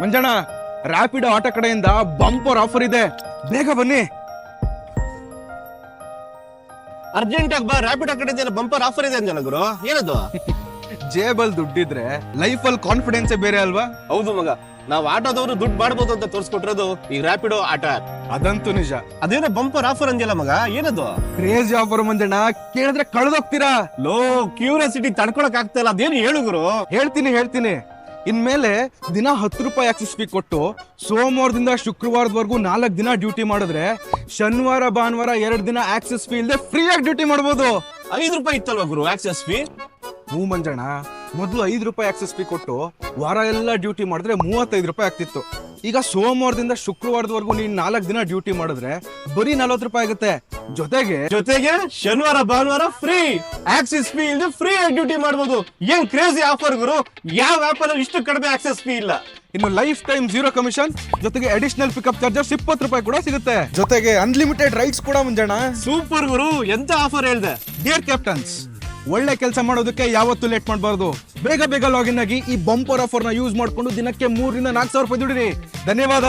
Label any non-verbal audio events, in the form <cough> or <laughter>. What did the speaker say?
Manjanna rapid auto ಕಡೆಯಿಂದ bumper offer ಇದೆ. ಬೇಗ ಬನ್ನಿ. ಅರ್ಜೆಂಟ್ ಆಗಿ ಬಾ ರ್ಯಾಪಿಡ್ ಕಡೆಯಿಂದ ಬಂಪರ್ ಆಫರ್ ಇದೆ ಅಂಜನ ಗುರು? ಏನದು? <laughs> ಜೇಬಲ್ ದುಡ್ಡಿದ್ರೆ ಅಲ್ಲಿ ಕಾನ್ಫಿಡೆನ್ಸ್ ಬೇರೆ ಅಲ್ವಾ? ಹೌದು ಮಗ ನಾವ್ ಆಟೋದವರು ದುಡ್ಡು ಮಾಡ್ಬೋದು ಅಂತ ತೋರಿಸ್ಕೊಟ್ರೋದು ಈ ರ್ಯಾಪಿಡೋ ಆಟ ಅದಂತೂ ನಿಜ. ಅದೇನೋ ಬಂಪರ್ ಆಫರ್ ಅಂದಿಲ್ಲ ಮಗ ಏನದು? ಕ್ರೇಜ್ ಆಫರ್ ಮಂಜಣ್ಣ ಕೇಳಿದ್ರೆ ಕಳೆದೋಗ್ತೀರಾ? ಲೋ ಕ್ಯೂರಿಯಾಸಿಟಿ ತಡ್ಕೊಳಕ್ ಆಗ್ತಾ ಇಲ್ಲ ಅದೇನು ಹೇಳು ಗುರು? ಹೇಳ್ತೀನಿ ಹೇಳ್ತೀನಿ. ಇನ್ಮೇಲೆ ದಿನ ಹತ್ತು ರೂಪಾಯಿ ಆಕ್ಸಿಸ್ ಫೀ ಕೊಟ್ಟು ಸೋಮವಾರದಿಂದ ಶುಕ್ರವಾರದವರೆಗೂ ನಾಲ್ಕು ದಿನ ಡ್ಯೂಟಿ ಮಾಡಿದ್ರೆ ಶನಿವಾರ ಭಾನುವಾರ ಎರಡು ದಿನ ಆಕ್ಸಿಸ್ ಫೀ ಇಲ್ಲದೆ ಫ್ರೀಯಾಗಿ ಡ್ಯೂಟಿ ಮಾಡ್ಬೋದು. ಐದು ರೂಪಾಯಿ ಇತ್ತಲ್ವಾ ಗುರು ಆಕ್ಸೆಸ್ ಫೀ ಹ್ಞೂ ಮಂಜಣ್ಣ. ಮೊದಲು ಐದು ರೂಪಾಯಿ ಆಕ್ಸೆಸ್ ಫೀ ಕೊಟ್ಟು ವಾರ ಎಲ್ಲ ಡ್ಯೂಟಿ ಮಾಡಿದ್ರೆ ಮೂವತ್ತೈದು ರೂಪಾಯಿ ಆಗ್ತಿತ್ತು. ಈಗ ಸೋಮವಾರದಿಂದ ಶುಕ್ರವಾರದವರೆಗೂ ನೀನ್ ನಾಲ್ಕು ದಿನ ಡ್ಯೂಟಿ ಮಾಡಿದ್ರೆ ಬರೀ ನಲ್ವತ್ತು ರೂಪಾಯಿ ಆಗುತ್ತೆ. ಜೊತೆಗೆ ಜೊತೆಗೆ ಶನಿವಾರ ಭಾನುವಾರ ಫ್ರೀ ಆಕ್ಸಿಸ್ ಫೀ ಇಲ್ಲದೆ ಫ್ರೀ ಆಗಿ ಡ್ಯೂಟಿ ಮಾಡಬಹುದು ಏನ್ ಕ್ರೇಜಿ ಆಫರ್ ಗುರು? ಯಾವ ಆಪ್ ಅಲ್ಲಿ ಇಷ್ಟು ಕಡಿಮೆ ಆಕ್ಸೆಸ್ ಫೀ ಇಲ್ಲ. ಇನ್ನು ಲೈಫ್ ಟೈಮ್ ಜೀರೋ ಕಮಿಷನ್ ಜೊತೆಗೆ ಅಡಿಷನಲ್ ಪಿಕಪ್ ಚಾರ್ಜಸ್ ಇಪ್ಪತ್ತು ರೂಪಾಯಿ ಕೂಡ ಸಿಗುತ್ತೆ. ಜೊತೆಗೆ ಅನ್ಲಿಮಿಟೆಡ್ ರೈಡ್ಸ್ ಕೂಡ ಮುಂಜಾಣ. ಸೂಪರ್ ಗುರು ಎಂತ ಆಫರ್ ಹೇಳ್ದೆ? ಡಿಯರ್ ಕ್ಯಾಪ್ಟನ್ಸ್ ಒಳ್ಳೆ ಕೆಲಸ ಮಾಡೋದಕ್ಕೆ ಯಾವತ್ತೂ ಲೇಟ್ ಮಾಡಬಾರ್ದು. ಬೇಗ ಬೇಗ ಲಾಗಿನ್ ಆಗಿ ಈ ಬಂಪರ್ ಆಫರ್ನ ಯೂಸ್ ಮಾಡಿಕೊಂಡು ದಿನಕ್ಕೆ ಮೂರರಿಂದ ನಾಲ್ಕು ಸಾವಿರ ರೂಪಾಯಿ ದುಡಿರಿ. ಧನ್ಯವಾದ.